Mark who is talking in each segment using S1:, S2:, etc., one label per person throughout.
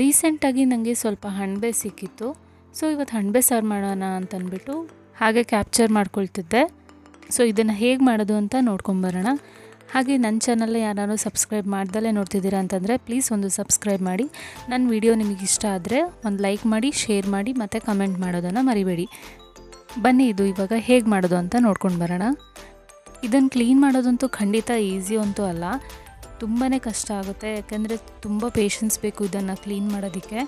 S1: ರೀಸೆಂಟಾಗಿ ನನಗೆ ಸ್ವಲ್ಪ ಹಣ್ಬೆ ಸಿಕ್ಕಿತ್ತು. ಸೊ ಇವತ್ತು ಹಣ್ಬೆ ಸಾರು ಮಾಡೋಣ ಅಂತಂದ್ಬಿಟ್ಟು ಹಾಗೆ ಕ್ಯಾಪ್ಚರ್ ಮಾಡ್ಕೊಳ್ತಿದ್ದೆ. ಸೊ ಇದನ್ನು ಹೇಗೆ ಮಾಡೋದು ಅಂತ ನೋಡ್ಕೊಂಬರೋಣ ಹಾಗೆ ನನ್ನ ಚಾನಲ್ ಯಾರು ಸಬ್ಸ್ಕ್ರೈಬ್ ಮಾಡ್ದಲೇ ನೋಡ್ತಿದ್ದೀರಾ ಅಂತಂದರೆ ಪ್ಲೀಸ್ ಒಂದು ಸಬ್ಸ್ಕ್ರೈಬ್ ಮಾಡಿ. ನನ್ನ ವಿಡಿಯೋ ನಿಮಗೆ ಇಷ್ಟ ಆದರೆ ಒಂದು ಲೈಕ್ ಮಾಡಿ ಶೇರ್ ಮಾಡಿ, ಮತ್ತು ಕಮೆಂಟ್ ಮಾಡೋದನ್ನು ಮರಿಬೇಡಿ. ಬನ್ನಿ, ಇದು ಇವಾಗ ಹೇಗೆ ಮಾಡೋದು ಅಂತ ನೋಡ್ಕೊಂಡು ಬರೋಣ. ಇದನ್ನು ಕ್ಲೀನ್ ಮಾಡೋದಂತೂ ಖಂಡಿತ ಈಸಿ ಅಂತೂ ಅಲ್ಲ. ತುಂಬಾ ಕಷ್ಟ ಆಗುತ್ತೆ. ಯಾಕೆಂದರೆ ತುಂಬ ಪೇಷನ್ಸ್ ಬೇಕು ಇದನ್ನು ಕ್ಲೀನ್ ಮಾಡೋದಕ್ಕೆ.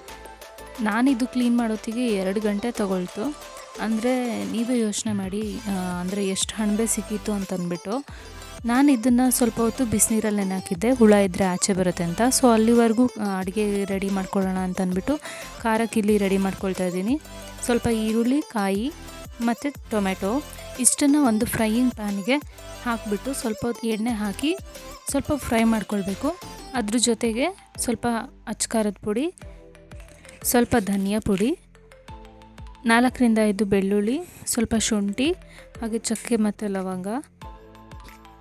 S1: ನಾನಿದು ಕ್ಲೀನ್ ಮಾಡೋತ್ತಿಗೆ ಎರಡು ಗಂಟೆ ತಗೊಳ್ತು. ಅಂದರೆ ನೀವೇ ಯೋಚನೆ ಮಾಡಿ ಅಂದರೆ ಎಷ್ಟು ಹಣ್ಬೆ ಸಿಕ್ಕಿತ್ತು ಅಂತಂದ್ಬಿಟ್ಟು. ನಾನು ಇದನ್ನು ಸ್ವಲ್ಪ ಹೊತ್ತು ಬಿಸಿನೀರಲ್ಲಿ ನೆನೆ ಹುಳ ಇದ್ದರೆ ಆಚೆ ಬರುತ್ತೆ ಅಂತ. ಸೊ ಅಲ್ಲಿವರೆಗೂ ಅಡುಗೆ ರೆಡಿ ಮಾಡ್ಕೊಳ್ಳೋಣ ಅಂತ ಅಂದ್ಬಿಟ್ಟು ಇಲ್ಲಿ ರೆಡಿ ಮಾಡ್ಕೊಳ್ತಾ ಇದ್ದೀನಿ. ಸ್ವಲ್ಪ ಈರುಳ್ಳಿ, ಕಾಯಿ, ಮತ್ತು ಟೊಮೆಟೊ ಇಷ್ಟನ್ನು ಒಂದು ಫ್ರೈಯಿಂಗ್ ಪ್ಯಾನಿಗೆ ಹಾಕಿಬಿಟ್ಟು ಸ್ವಲ್ಪ ಹೊತ್ತು ಎಣ್ಣೆ ಹಾಕಿ ಸ್ವಲ್ಪ ಫ್ರೈ ಮಾಡ್ಕೊಳ್ಬೇಕು. ಅದ್ರ ಜೊತೆಗೆ ಸ್ವಲ್ಪ ಅಚ್ಕಾರದ ಪುಡಿ, ಸ್ವಲ್ಪ ಧನಿಯಾ ಪುಡಿ, ನಾಲ್ಕರಿಂದ ಐದು ಬೆಳ್ಳುಳ್ಳಿ, ಸ್ವಲ್ಪ ಶುಂಠಿ, ಹಾಗೆ ಚಕ್ಕೆ ಮತ್ತು ಲವಂಗ.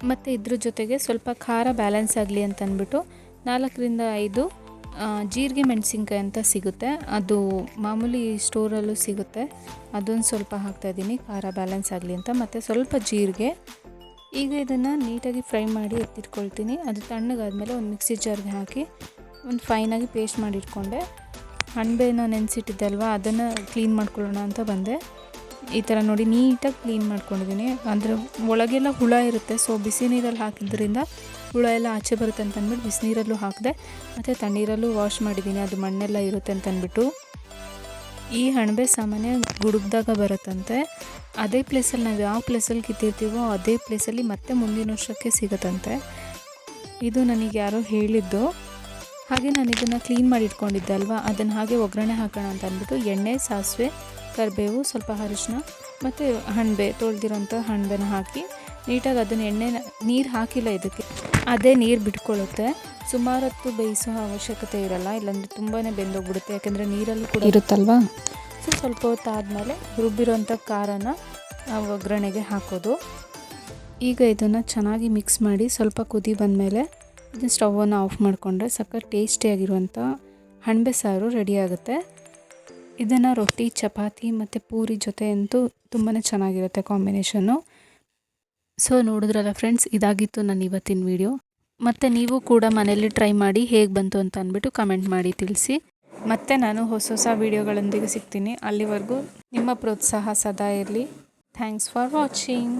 S1: ಮತ್ತು ಇದ್ರ ಜೊತೆಗೆ ಸ್ವಲ್ಪ ಖಾರ ಬ್ಯಾಲೆನ್ಸ್ ಆಗಲಿ ಅಂತಂದ್ಬಿಟ್ಟು ನಾಲ್ಕರಿಂದ ಐದು ಜೀರಿಗೆ ಮೆಣಸಿನ್ಕಾಯಿ ಅಂತ ಸಿಗುತ್ತೆ. ಅದು ಮಾಮೂಲಿ ಸ್ಟೋರಲ್ಲೂ ಸಿಗುತ್ತೆ. ಅದೊಂದು ಸ್ವಲ್ಪ ಹಾಕ್ತಾಯಿದ್ದೀನಿ ಖಾರ ಬ್ಯಾಲೆನ್ಸ್ ಆಗಲಿ ಅಂತ. ಮತ್ತು ಸ್ವಲ್ಪ ಜೀರಿಗೆ. ಈಗ ಇದನ್ನು ನೀಟಾಗಿ ಫ್ರೈ ಮಾಡಿ ಎತ್ತಿಟ್ಕೊಳ್ತೀನಿ. ಅದು ತಣ್ಣಗಾದಮೇಲೆ ಒಂದು ಮಿಕ್ಸಿ ಜಾರ್ಗೆ ಹಾಕಿ ಒಂದು ಫೈನಾಗಿ ಪೇಸ್ಟ್ ಮಾಡಿಟ್ಕೊಂಡೆ. ಹಣ್ಣು ನೆನೆಸಿಟ್ಟಿದ್ದೆ ನೆನೆಸಿಟ್ಟಿದ್ದಲ್ವ? ಅದನ್ನು ಕ್ಲೀನ್ ಮಾಡ್ಕೊಳ್ಳೋಣ ಅಂತ ಬಂದೆ. ಈ ಥರ ನೋಡಿ ನೀಟಾಗಿ ಕ್ಲೀನ್ ಮಾಡ್ಕೊಂಡಿದ್ದೀನಿ. ಅಂದರೆ ಒಳಗೆಲ್ಲ ಹುಳ ಇರುತ್ತೆ ಸೊ ಬಿಸಿ ನೀರಲ್ಲಿ ಹಾಕಿದ್ರಿಂದ ಹುಳ ಎಲ್ಲ ಆಚೆ ಬರುತ್ತೆ ಅಂತ ಅಂದ್ಬಿಟ್ಟು ಬಿಸಿನೀರಲ್ಲೂ ಹಾಕಿದೆ, ಮತ್ತು ತಣ್ಣೀರಲ್ಲೂ ವಾಶ್ ಮಾಡಿದ್ದೀನಿ. ಅದು ಮಣ್ಣೆಲ್ಲ ಇರುತ್ತೆ ಅಂತ ಅಂದ್ಬಿಟ್ಟು. ಈ ಹಣಬೆ ಸಾಮಾನ್ಯ ಗುಡುಗ್ದಾಗ ಬರುತ್ತಂತೆ. ಅದೇ ಪ್ಲೇಸಲ್ಲಿ ನಾವು ಯಾವ ಪ್ಲೇಸಲ್ಲಿ ಕಿತ್ತಿರ್ತೀವೋ ಅದೇ ಪ್ಲೇಸಲ್ಲಿ ಮತ್ತೆ ಮುಂದಿನ ವರ್ಷಕ್ಕೆ ಸಿಗುತ್ತಂತೆ. ಇದು ನನಗೆ ಯಾರೋ ಹೇಳಿದ್ದು. ಹಾಗೆ ನಾನು ಇದನ್ನು ಕ್ಲೀನ್ ಮಾಡಿ ಇಟ್ಕೊಂಡಿದ್ದೆ ಅಲ್ವಾ? ಅದನ್ನು ಹಾಗೆ ಒಗ್ಗರಣೆ ಹಾಕೋಣ ಅಂತ ಅಂದ್ಬಿಟ್ಟು ಎಣ್ಣೆ ಸಾಸಿವೆ ಕರಿಬೇವು ಸ್ವಲ್ಪ ಅರಿಶಿನ ಮತ್ತು ಹಣ್ಬೆ ತೊಳೆದಿರೋಂಥ ಹಣ್ಬೆನ ಹಾಕಿ ನೀಟಾಗಿ ಅದನ್ನು ಎಣ್ಣೆ ನೀರು ಹಾಕಿಲ್ಲ ಇದಕ್ಕೆ. ಅದೇ ನೀರು ಬಿಟ್ಕೊಳ್ಳುತ್ತೆ. ಸುಮಾರು ಹೊತ್ತು ಬೇಯಿಸೋ ಅವಶ್ಯಕತೆ ಇರಲ್ಲ. ಇಲ್ಲಾಂದರೆ ತುಂಬಾ ಬೆಂದೋಗ್ಬಿಡುತ್ತೆ. ಯಾಕೆಂದರೆ ನೀರಲ್ಲೂ ಕೂಡ ಇರುತ್ತಲ್ವಾ? ಸೊ ಸ್ವಲ್ಪ ಹೊತ್ತು ಆದಮೇಲೆ ರುಬ್ಬಿರೋಂಥ ಖಾರನ ಆ ಒಗ್ಗರಣೆಗೆ ಹಾಕೋದು. ಈಗ ಇದನ್ನು ಚೆನ್ನಾಗಿ ಮಿಕ್ಸ್ ಮಾಡಿ ಸ್ವಲ್ಪ ಕುದಿ ಬಂದಮೇಲೆ ಇದನ್ನು ಸ್ಟವನ್ನು ಆಫ್ ಮಾಡಿಕೊಂಡ್ರೆ ಸಕ್ಕ ಟೇಸ್ಟಿಯಾಗಿರುವಂಥ ಹಣ್ಬೆ ಸಾರು ರೆಡಿ ಆಗುತ್ತೆ. ಇದನ್ನು ರೊಟ್ಟಿ, ಚಪಾತಿ ಮತ್ತು ಪೂರಿ ಜೊತೆ ಅಂತೂ ತುಂಬಾ ಚೆನ್ನಾಗಿರುತ್ತೆ ಕಾಂಬಿನೇಷನ್ನು. ಸೊ ನೋಡಿದ್ರಲ್ಲ ಫ್ರೆಂಡ್ಸ್ ಇದಾಗಿತ್ತು ನನ್ನ ಇವತ್ತಿನ ವಿಡಿಯೋ ಮತ್ತು ನೀವು ಕೂಡ ಮನೇಲಿ ಟ್ರೈ ಮಾಡಿ ಹೇಗೆ ಬಂತು ಅಂತ ಅಂದ್ಬಿಟ್ಟು ಕಮೆಂಟ್ ಮಾಡಿ ತಿಳಿಸಿ. ಮತ್ತೆ ನಾನು ಹೊಸ ಹೊಸ ವೀಡಿಯೋಗಳೊಂದಿಗೆ ಸಿಗ್ತೀನಿ. ಅಲ್ಲಿವರೆಗೂ ನಿಮ್ಮ ಪ್ರೋತ್ಸಾಹ ಸದಾ ಇರಲಿ. Thanks for watching